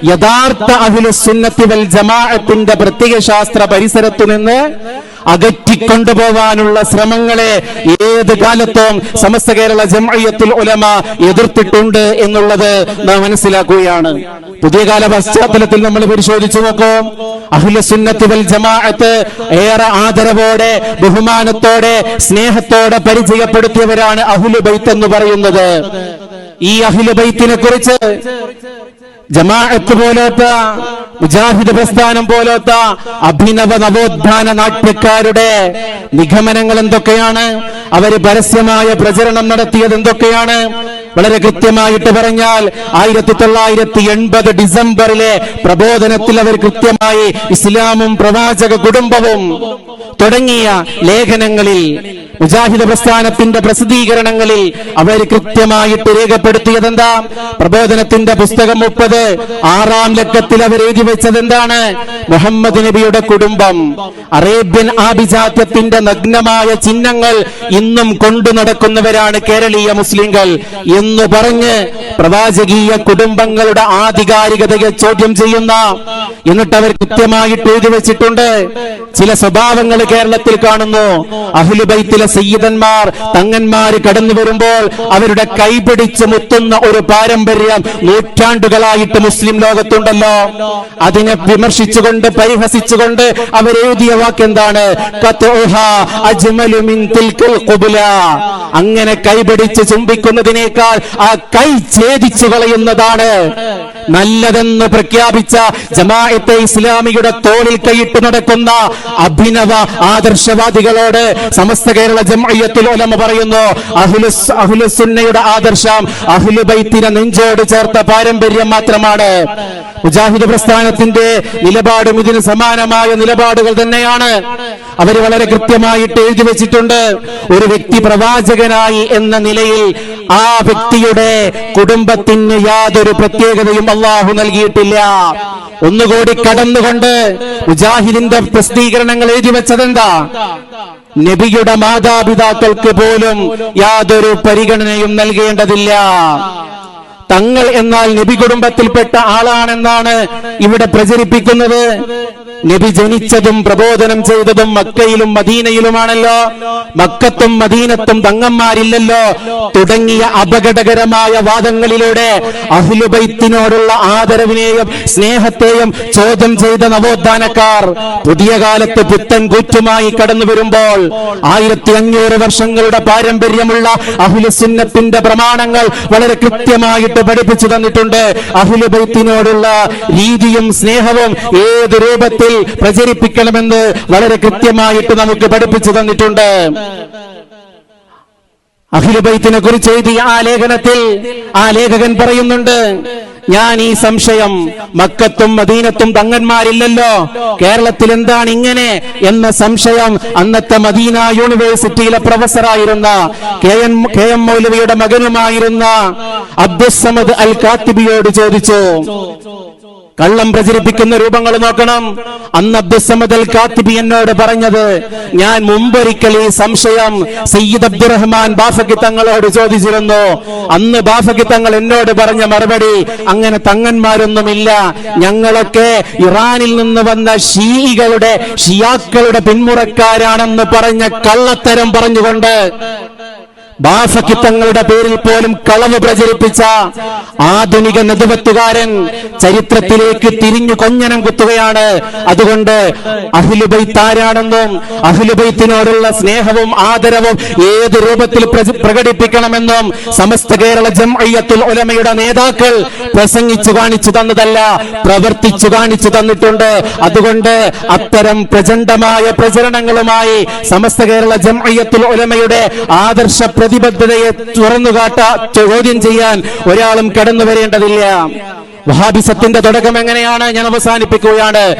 യഥാർത്ഥ അഹില സുന്നത്തി വൽ ജമാഅത്തിന്റെ പ്രത്യയശാസ്ത്ര പരിസരത്തു നിന്ന് അകറ്റിക്കൊണ്ടുപോകാനുള്ള ശ്രമങ്ങളെ ഏത് കാലത്തും സമസ്ത കേരള ജംഅയ്യത്തുൽ ഉലമ എതിർത്തിട്ടുണ്ട് എന്നുള്ളത് നാം മനസ്സിലാക്കുകയാണ്. പുതിയ കാല പശ്ചാത്തലത്തിൽ നമ്മൾ പരിശോധിച്ചു നോക്കും. അഹില സുന്നത്തി വൽ ജമാഅത്ത് ഏറെ ആദരവോടെ ബഹുമാനത്തോടെ സ്നേഹത്തോടെ പരിചയപ്പെടുത്തിയവരാണ് അഹുലു ബൈത്ത് എന്ന് പറയുന്നത്. ഈ അഹില ബൈത്തിനെ കുറിച്ച് ജമാഅത്ത് പോലത്തെ മുജാഹിദ് പ്രസ്ഥാനം പോലത്തെ അഭിനവ നവോത്ഥാന നാട്യക്കാരുടെ നിഗമനങ്ങൾ എന്തൊക്കെയാണ്? അവർ പരസ്യമായ പ്രചരണം നടത്തിയത് എന്തൊക്കെയാണ്? വളരെ കൃത്യമായിട്ട് പറഞ്ഞാൽ ആയിരത്തി തൊള്ളായിരത്തി എൺപത് ഡിസംബറിലെ പ്രബോധനത്തിൽ അവർ കൃത്യമായി ഇസ്ലാമും പ്രവാചക കുടുംബവും തുടങ്ങിയ ലേഖനങ്ങളിൽ മുജാഹിദ് പ്രസ്ഥാനത്തിന്റെ പ്രസിദ്ധീകരണങ്ങളിൽ അവർ കൃത്യമായിട്ട് രേഖപ്പെടുത്തിയത് എന്താ പ്രബോധനത്തിന്റെ പുസ്തകം മുപ്പത് ആറാം ലക്കത്തിൽ അവർ എഴുതി വെച്ചത് എന്താണ് മുഹമ്മദ് നബിയുടെ കുടുംബം. അറേബ്യൻ ആഭിജാത്യത്തിന്റെ നഗ്നമായ ചിഹ്നങ്ങൾ ഇന്നും കൊണ്ടു നടക്കുന്നവരാണ് കേരളീയ മുസ്ലിങ്ങൾ എന്ന് പറഞ്ഞ് പ്രവാചകീയ കുടുംബങ്ങളുടെ ആധികാരികതയെ ചോദ്യം ചെയ്യുന്ന എന്നിട്ട് അവർ കൃത്യമായിട്ട് എഴുതി വെച്ചിട്ടുണ്ട്. ചില സ്വഭാവങ്ങൾ കേരളത്തിൽ കാണുന്നു. അഹ്ലുബൈത്തിലെ സയ്യിദന്മാർ തങ്ങന്മാര് കടന്നു വരുമ്പോൾ അവരുടെ കൈപിടിച്ച് മുത്തുന്ന ഒരു പാരമ്പര്യം നൂറ്റാണ്ടുകളായിട്ട് മുസ്ലിം ലോകത്തുണ്ടല്ലോ. അതിനെ വിമർശിച്ചുകൊണ്ട് പരിഹസിച്ചുകൊണ്ട് അവരെഴുതിയ വാക്കെന്താണ്. അങ്ങനെ കൈപിടിച്ച് ചുംബിക്കുന്നതിനേക്കാൾ ആ കൈ ഛേദിച്ചു കളയുന്നതാണ്. നല്ലതെന്ന് പ്രഖ്യാപിച്ച ജമാഅത്തെ ഇസ്ലാമിയുടെ തോളിൽ കൈയിട്ട് നടക്കുന്ന അഭിനവ ആദർശവാദികളോട് സമസ്ത കേരള ജംഅയ്യത്തുൽ ഉലമ പറയുന്നു അഹ്ലുസ് അഹ്ലുസുന്നയുടെ ആദർശം അഹ്ലുബൈത്തിനെ നെഞ്ചോട് ചേർത്ത പാരമ്പര്യം മാത്രമാണ്. മുജാഹിദ് പ്രസ്ഥാനത്തിന്റെ നിലപാടും ഇതിന് സമാനമായ നിലപാടുകൾ തന്നെയാണ്. അവർ വളരെ കൃത്യമായിട്ട് എഴുതി വെച്ചിട്ടുണ്ട് ഒരു വ്യക്തി പ്രവാചകനായി എന്ന നിലയിൽ ആ വ്യക്തിയുടെ കുടുംബത്തിന് യാതൊരു പ്രത്യേകതയും അള്ളാഹു നൽകിയിട്ടില്ല. ഒന്നുകൂടി കടന്നുകൊണ്ട് മുജാഹിദിന്റെ പ്രസിദ്ധീകരണങ്ങൾ എഴുതി വെച്ചതെന്താ? നബിയുടെ മാതാപിതാക്കൾക്ക് പോലും യാതൊരു പരിഗണനയും നൽകേണ്ടതില്ല. തങ്ങൾ എന്നാൽ നബി കുടുംബത്തിൽപ്പെട്ട ആളാണെന്നാണ് ഇവിടെ പ്രചരിപ്പിക്കുന്നത്. നബി ജനിച്ചതും പ്രബോധനം ചെയ്തതും മക്കയിലും മദീനയിലുമാണല്ലോ. മക്കത്തും മദീനത്തും തങ്ങന്മാരില്ലല്ലോ. തുടങ്ങിയ അപകടകരമായ വാദങ്ങളിലൂടെ അഹ്ലുബൈത്തിനോടുള്ള ആദരവിനെയും സ്നേഹത്തെയും ചോദ്യം ചെയ്ത നവോത്ഥാനക്കാർ പുതിയ കാലത്ത് പുത്തൻ കൂറ്റുമായി കടന്നു വരുമ്പോൾ ആയിരത്തി അഞ്ഞൂറ് വർഷങ്ങളുടെ പാരമ്പര്യമുള്ള അഹുലുസുന്നത്തിന്റെ പ്രമാണങ്ങൾ വളരെ കൃത്യമായിട്ട് പഠിപ്പിച്ചു തന്നിട്ടുണ്ട്. അഹ്ലുബൈത്തിനോടുള്ള രീതിയും സ്നേഹവും ഏത് രൂപത്തിൽ പ്രചരിപ്പിക്കണമെന്ന് വളരെ കൃത്യമായിട്ട് നമുക്ക് പഠിപ്പിച്ചു തന്നിട്ടുണ്ട്. അഖിലുബൈത്തിനെ കുറിച്ച് എഴുതിയ ആ ലേഖനത്തിൽ ആ ലേഖകൻ പറയുന്നുണ്ട് ഞാൻ ഈ സംശയം മക്കത്തും മദീനത്തും തങ്ങന്മാരില്ലല്ലോ. കേരളത്തിൽ എന്താണ് ഇങ്ങനെ എന്ന സംശയം അന്നത്തെ മദീന യൂണിവേഴ്സിറ്റിയിലെ പ്രൊഫസറായിരുന്ന കെ എൻ കെ എം മൗലവിയുടെ മകനുമായിരുന്ന അബ്ദുസമദ് അൽ കാത്തിബിയോട് ചോദിച്ചു കള്ളം പ്രചരിപ്പിക്കുന്ന രൂപങ്ങൾ നോക്കണം. അന്ന് അബ്ദുസമദൽ കാത്തിബി എന്നോട് പറഞ്ഞത് ഞാൻ മുമ്പൊരിക്കൽ ഈ സംശയം സയ്യിദ് അബ്ദുറഹ്മാൻ ബാഫക്കി തങ്ങളോട് ചോദിച്ചിരുന്നു. അന്ന് ബാഫക്കി തങ്ങൾ എന്നോട് പറഞ്ഞ മറുപടി അങ്ങനെ തങ്ങന്മാരൊന്നുമില്ല. ഞങ്ങളൊക്കെ ഇറാനിൽ നിന്ന് വന്ന ഷീകളുടെ ഷിയാക്കളുടെ പിന്മുറക്കാരാണെന്ന് പറഞ്ഞ കള്ളത്തരം പറഞ്ഞുകൊണ്ട് ബാഫക്കിത്തങ്ങളുടെ പേരിൽ പോലും കളവ് പ്രചരിപ്പിച്ച ആധുനിക നെതുവത്തുകാരൻ ചരിത്രത്തിലേക്ക് തിരിഞ്ഞു കൊഞ്ഞനം കുത്തുകയാണ്. അതുകൊണ്ട് അഹിലുബൈത്ത് ആരാണെന്നും അഹിലുബൈത്തിനോടുള്ള സ്നേഹവും ആദരവും ഏത് രൂപത്തിൽ പ്രകടിപ്പിക്കണമെന്നും സമസ്ത കേരള ജംഅയ്യത്തുൽ ഉലമയുടെ നേതാക്കൾ പ്രസംഗിച്ചു കാണിച്ചു തന്നതല്ല പ്രവർത്തിച്ചു കാണിച്ചു തന്നിട്ടുണ്ട്. അതുകൊണ്ട് അത്തരം പ്രചണ്ഡമായ പ്രചരണങ്ങളുമായി സമസ്ത കേരള ജംഅയ്യത്തുൽ ഉലമയുടെ ആദർശ പ്രതിബദ്ധതയെ തുറന്നുകാട്ട ചോദ്യം ചെയ്യാൻ ഒരാളും കടന്നു വരേണ്ടതില്ല. വഹാബിസത്തിന്റെ തുടക്കം എങ്ങനെയാണ്? ഞാൻ അവസാനിപ്പിക്കുകയാണ്.